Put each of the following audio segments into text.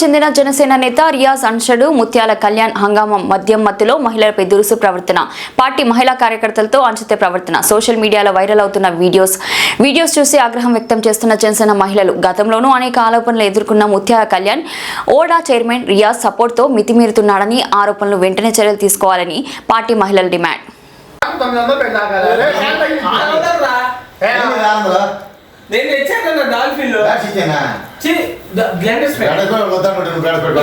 చెందిన జనసేన నేత రియాజ్ అన్షడు ముత్యాల కళ్యాణ్ హంగామం మద్యం మత్తులో మహిళలపై దురుసు ప్రవర్తన పార్టీ మహిళా కార్యకర్తలతో అంచిత ప్రవర్తన. సోషల్ మీడియాలో వైరల్ అవుతున్న వీడియోస్ వీడియోస్ చూసి ఆగ్రహం వ్యక్తం చేస్తున్న జనసేన మహిళలు. గతంలోనూ అనేక ఆరోపణలు ఎదుర్కొన్న ముత్యాల కళ్యాణ్ ఓడా చైర్మన్ రియాజ్ సపోర్ట్తో మితిమీరుతున్నాడని ఆరోపణలు వెంటనే చర్యలు తీసుకోవాలని పార్టీ మహిళల డిమాండ్. తొమ్మిది వందలు పెట్టాక ఆడవదర్రా. నేను తెచ్చాను డాల్ఫిన్లో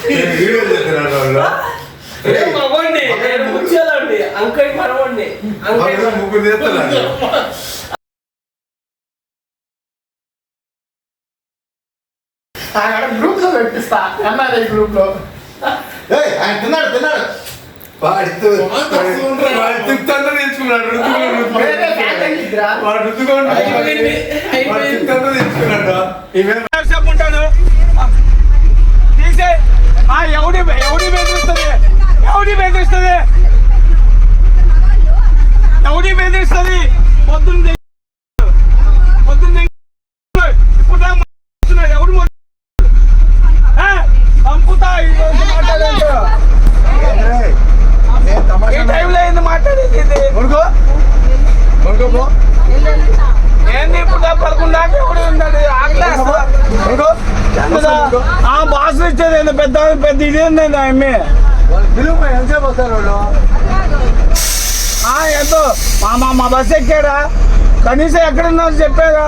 చి బ్లెండర్ స్ప్రే నేను మగవాడిని నేను ముచ్చాలండి అంకై మరవండి అంకై గ్రూప్లో పెట్టిస్తా ఎన్ఆర్ఐ గ్రూప్లో. తిన్నాడు తిన్నాడు. వాడితో వాడు తిక్తంతా తెచ్చుకున్నాడు రుద్దుకోండి, వేరే రుద్దుకోండి. ఫ్యాన్ తగ్గిద్దిరా. వాడు రుద్దుకోండి. తెచ్చుకున్నాడు. సేపు ఉంటాను తీసే ఎవడి ఎవడి బెదిరిస్తుంది ఎవడి బెదిరిస్తుంది ఎవడి బెదిరిస్తుంది పొద్దున్న పొద్దున్న ఇప్పుడు దాకా మాట్లాడుతున్నాడు. ఎవడు మొ- ఏ? చంపుతా ఈరోజు మాట్లాడేది. ఏయ్, నేను ఈ తమాషా టైంలో ఏంది మాట్లాడేది ఇది పడుకో పడుకో పో ఏంది ఇప్పుడు దాకా పదకొండు దాకా ఎవడు ఉన్నాడు ఆగలేస్తా పడుకో ఆ బాస్ ఇచ్చేది పెద్ద పెద్ద వాళ్ళు? ఆ, ఎంతో. మా మా మా బస్ ఎక్కాడా? కనీసం ఎక్కడున్నావు చెప్పాగా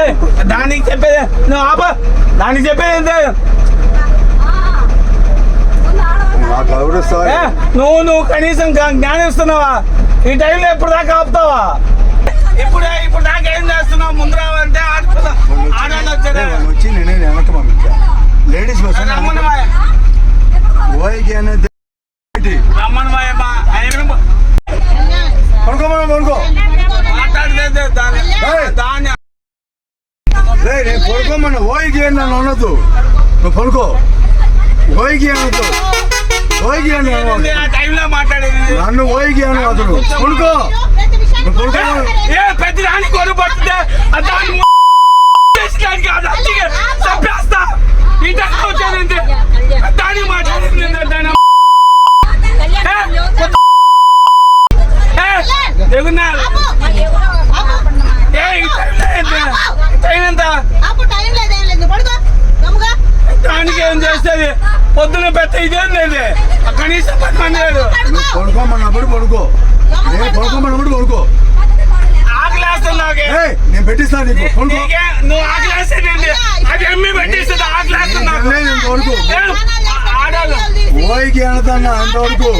ఏయ్, దానికి చెప్పేది నువ్వు ఆప. దానికి చెప్పేది ఏ, నువ్వు నువ్వు కనీసం జ్ఞా- జ్ఞానం ఇస్తున్నావా? ఈ టైంలో ఎప్పుడు దాకా ఆపుతావా? ఇప్పుడు ఇప్పుడు దాకా ఏం చేస్తున్నావు? పడుకో నేను పడుకోమన్నా ఓయికి నన్ను అనొద్దు. నువ్వు పడుకో ఓయికి అనొద్దు. ఓయికి నన్ను ఓయికి అని అతను పడుకో పడుకో ఏ పెద్ద దాని కొను పట్టితే ఆ దాన్ని ము- చేసడానికి అది అట్టిగా చంపేస్తా ఈ టైం వచ్చేది ఏంటి? దానికి మాట్లాడింది ఏంటి? దాని అమ్మ- ఏ, ఎగురున్నా? ఏ, ఈ టైంలో ఏంటి? ఈ టైం ఎంత? దానికి ఏం చేస్తుంది పొద్దున పెద్ద ఇదేం? లేదు కనీసం పది మంది లేదు. పడుకోమన్నప్పుడు పడుకో. నేను పడుకోమన్నప్పుడు పడుకో. నేను పెట్టిస్తాను నీకు. నువ్వు ఆకలేసేది అది ఎమ్మి పెట్టిస్తుంది నేను పడుకో. ఆడాలి ఓయికి అనదన్నా అంతవరకు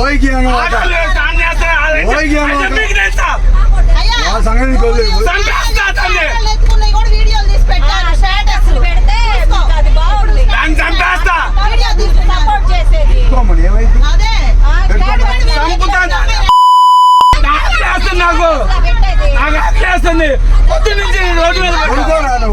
ఓయికి అనమాట ఆడాలి స్నానం చేస్తే ఆడండి. ఓయ్ ఏమో. అది మీకు తెలుసా? ఆ సంగతి